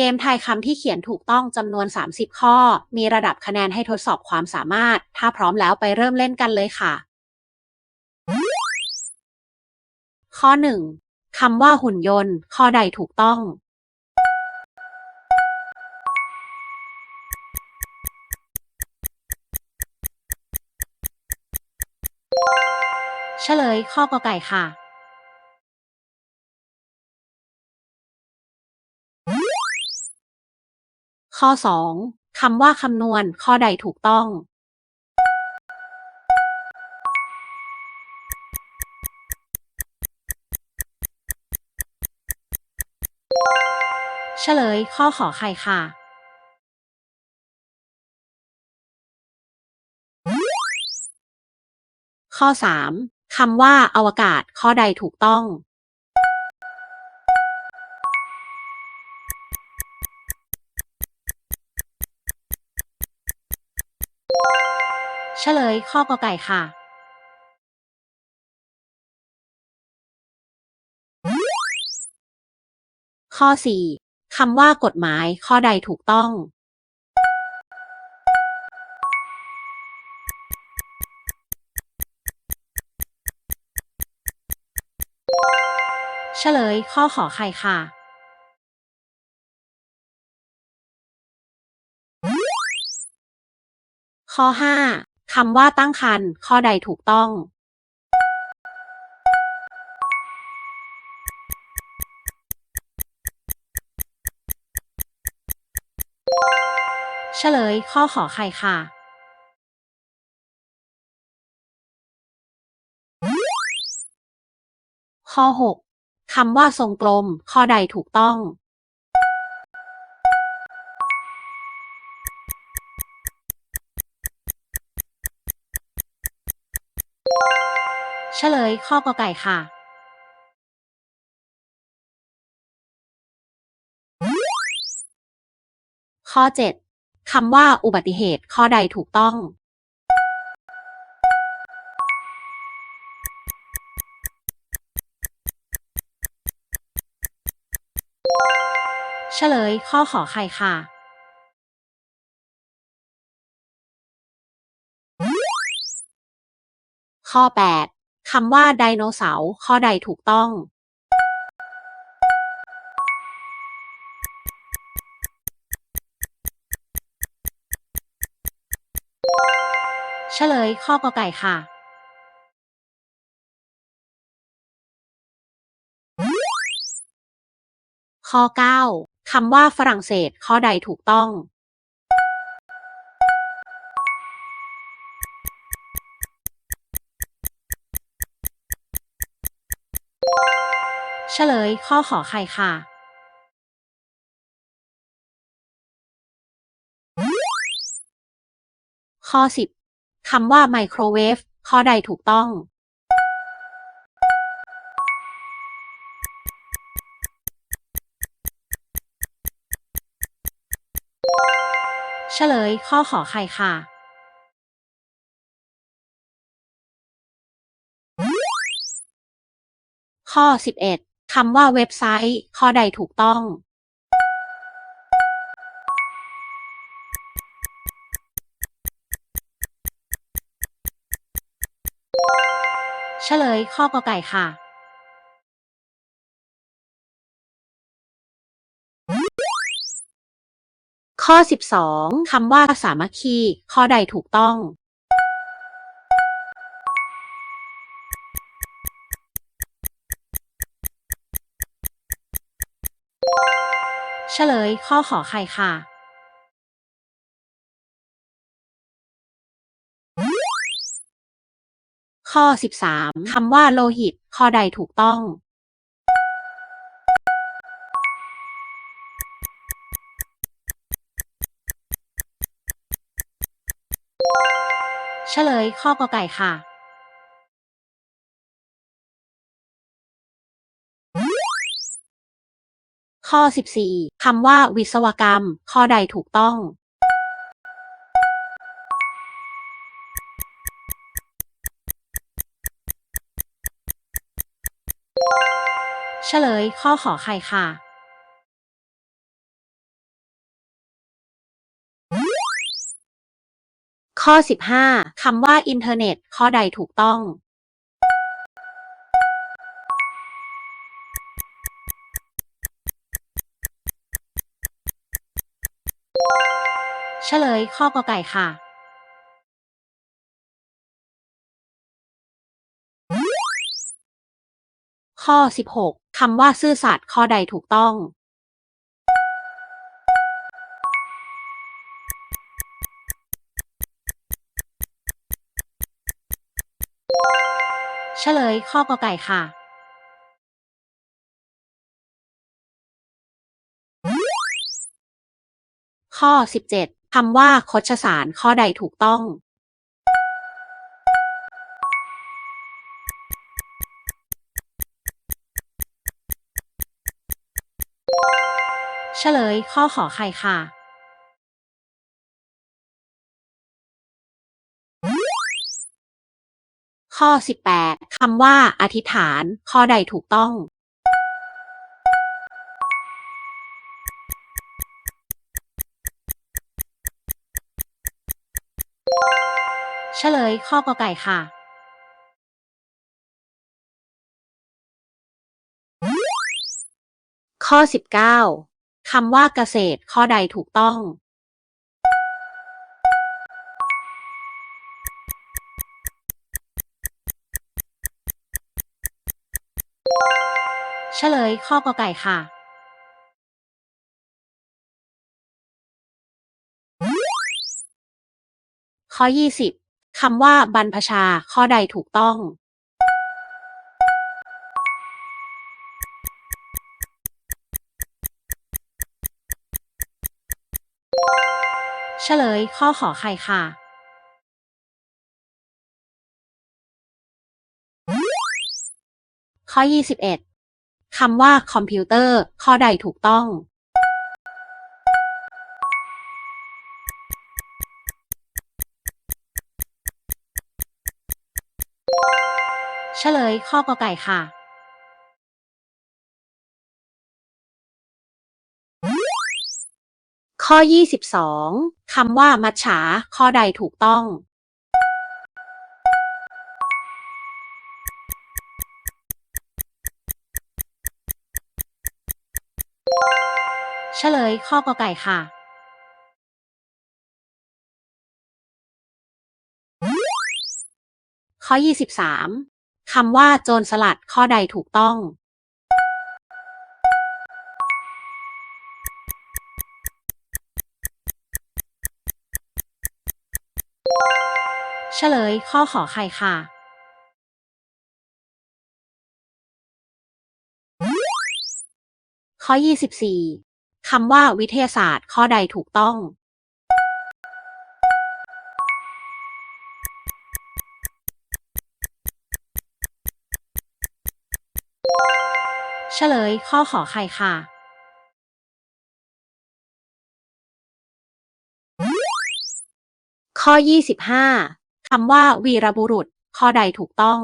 เกมทายคำที่เขียนถูกต้องจำนวน 30 ข้อ มีระดับคะแนนให้ทดสอบความสามารถ ถ้าพร้อมแล้วไปเริ่มเล่นกันเลยค่ะ ข้อ 1. คำว่าหุ่นยนต์ ข้อใดถูกต้อง เฉลยข้อกอไก่ค่ะ ข้อ 2. คำว่าคำนวณ ข้อใดถูกต้อง เฉลย ข้อขอไข่ค่ะ ข้อ 3. คำว่าอวกาศ ข้อใดถูกต้อง เฉลยข้อกอไก่ค่ะ ข้อ 4. คำว่ากฎหมายข้อใดถูกต้อง เฉลยข้อขอไข่ค่ะ ข้อ 5. คำว่าตั้งครรภ์ข้อใดถูกต้องเฉลยข้อขอไข่ค่ะ ข้อ 6. คำว่าทรงกลม ข้อใดถูกต้อง เฉลยข้อกอไก่ค่ะ ข้อ 7. คำว่าอุบัติเหตุข้อใดถูกต้อง เฉลยข้อขอไข่ค่ะข้อ 8. คำว่าไดโนเสาร์ข้อใดถูกต้อง เฉลยข้อกอไก่ค่ะ ข้อ 9. คำว่าฝรั่งเศสข้อใดถูกต้อง ฉลยข้อขอไข่ค่ะ ข้อ 10 คำว่าไมโครเวฟข้อใดถูกต้อง เฉลยข้อขอไข่ค่ะ ข้อ 11 คำว่าเว็บไซต์ ข้อใดถูกต้องเฉลยข้อกอไก่ค่ะ ข้อ 12 คำว่าสามัคคี ข้อใดถูกต้อง ฉลยข้อขอไข่ค่ะ ข้อ 13 คำว่าโลหิต ข้อใดถูกต้อง เฉลยข้อกอไก่ค่ะ ข้อ 14 คำว่าวิศวกรรม ข้อใดถูกต้อง เฉลยข้อขอไข่ค่ะ ข้อ 15 คำว่าอินเทอร์เน็ต ข้อใดถูกต้อง เฉลยข้อกอไก่ค่ะ ข้อ 16 คำว่าซื่อสัตย์ข้อใดถูกต้อง เฉลยข้อกอไก่ค่ะข้อ 17 คำว่าคชสารข้อใดถูกต้องเฉลยข้อขอไข่ค่ะ ข้อ 18คำว่าอธิษฐาน ข้อใดถูกต้อง เฉลยข้อกอไก่ค่ะ ข้อ 19 คำว่าเกษตรข้อใดถูกต้อง เฉลยข้อกอไก่ค่ะข้อ20 คำว่าบรรพชาข้อใดถูกต้องเฉลยข้อขอไข่ค่ะ ข้อ 21 คำว่าคอมพิวเตอร์ ข้อใดถูกต้อง ลยข้อกอไก่ค่ะข้อ 22 คำว่ามัจฉา ข้อใดถูกต้อง เฉลยข้อกอไก่ค่ะ ข้อ 23 คำว่าโจรสลัดข้อใดถูกต้อง เฉลยข้อขอไข่ค่ะ ข้อ 24คำว่าวิทยาศาสตร์ข้อใดถูกต้อง เฉลย ข้อขอไข่ค่ะ ข้อ 25 คำว่า วีรบุรุษ ข้อใดถูกต้อง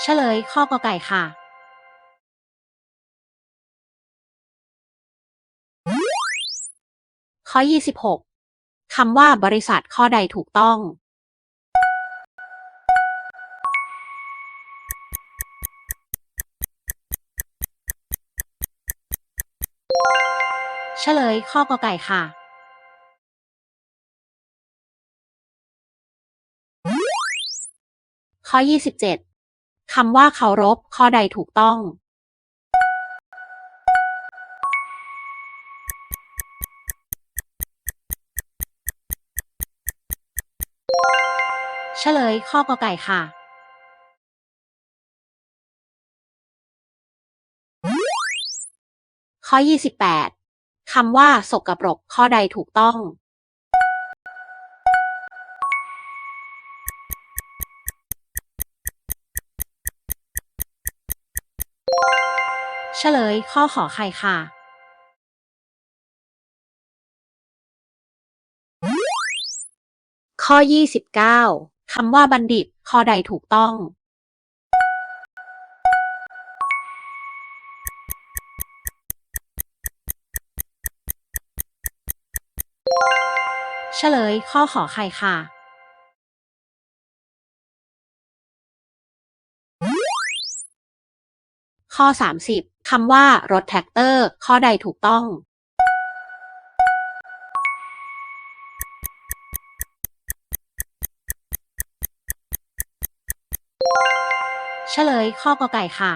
เฉลย ข้อกอไก่ค่ะข้อ26 คำว่าบริษัทข้อใดถูกต้อง เฉลยข้อกอไก่ค่ะ ข้อ 27คำว่าเคารพข้อใดถูกต้อง เฉลยข้อกอไก่ค่ะ ข้อ 28 คำว่าสกปรกข้อใดถูกต้อง เฉลยข้อขอไข่ค่ะข้อ 29 คำว่าบัณฑิต ข้อใดถูกต้องฉลยข้อขอไข่ค่ะ ข้อ 30 คำว่ารถแท็กเตอร์ ข้อใดถูกต้อง เฉลยข้อกอไก่ค่ะ